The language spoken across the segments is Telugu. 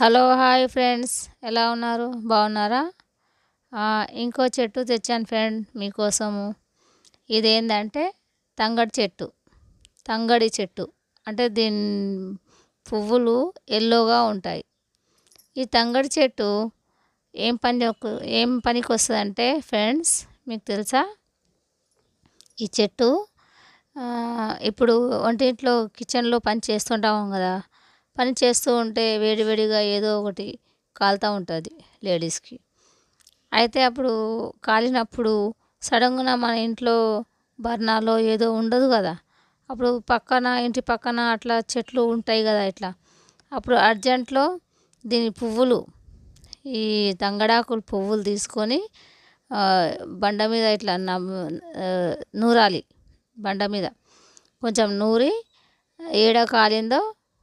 Hello hi friends. ఎలా ఉన్నారు? బాగున్నారా? ఇంకో చెట్టు తెచ్చాను ఫ్రెండ్ మీకోసము. ఇదేంటంటే తంగడి చెట్టు. తంగడి చెట్టు. అంటే దీని పువ్వులు ఎల్లోగా ఉంటాయి. ఈ తంగడి చెట్టు ఏం పని ఏం పనికి వస్తుందంటే ఫ్రెండ్స్ మీకు తెలుసా? ఈ చెట్టు ఇప్పుడు వంటింట్లో కిచెన్లో పని చేస్తుంటాం కదా. పని చేస్తూ ఉంటే వేడివేడిగా ఏదో ఒకటి కాలుతూ ఉంటుంది లేడీస్కి. అయితే అప్పుడు కాలినప్పుడు సడన్గా మన ఇంట్లో బర్నాలో ఏదో ఉండదు కదా. అప్పుడు పక్కన ఇంటి పక్కన అట్లా చెట్లు ఉంటాయి కదా ఇట్లా. అప్పుడు అర్జెంట్లో దీని పువ్వులు ఈ తంగడాకులు పువ్వులు తీసుకొని బండ మీద ఇట్లా నమ్- నూరాలి. బండ మీద కొంచెం నూరి ఏడ కాలిందో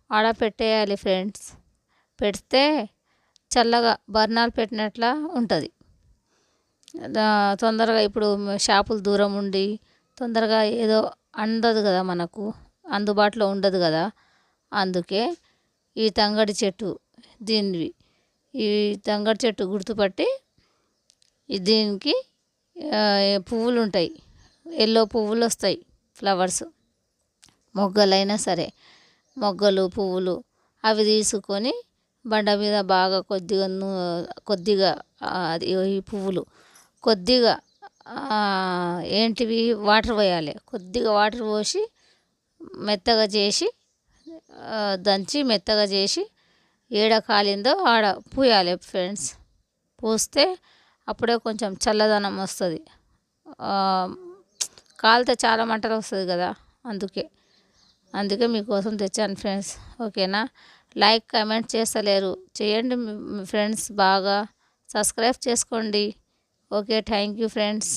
ఆడ పెట్టేయాలి ఫ్రెండ్స్. పెడితే చల్లగా బర్నాలు పెట్టినట్లా ఉంటుంది. తొందరగా ఇప్పుడు షాపులు దూరం ఉండి తొందరగా ఏదో అందదు కదా మనకు. అందుబాటులో ఉండదు కదా. అందుకే ఈ తంగడి చెట్టు దీనివి. ఈ తంగడి చెట్టు గుర్తుపట్టి దీనికి పువ్వులు ఉంటాయి ఎల్లో పువ్వులు వస్తాయి ఫ్లవర్స్. మొగ్గలైనా సరే. మొగ్గలు పువ్వులు అవి తీసుకొని బండ మీద బాగా కొద్దిగా నూ కొద్దిగా అది ఈ పువ్వులు కొద్దిగా ఏంటివి? వాటర్ పోయాలి. కొద్దిగా వాటర్ పోసి మెత్తగా చేసి దంచి మెత్తగా చేసి ఏడ కాలిందో ఆడ పూయాలి ఫ్రెండ్స్. పూస్తే అప్పుడే కొంచెం చల్లదనం వస్తుంది. కాలితే చాలా మంటలు వస్తుంది కదా అందుకే. అందుకే మీకోసం తెచ్చాను ఫ్రెండ్స్. ఓకేనా? లైక్ కామెంట్ చేస్తలేరు. చేయండి ఫ్రెండ్స్ బాగా. సబ్స్క్రైబ్ చేసుకోండి. Okay thank you friends.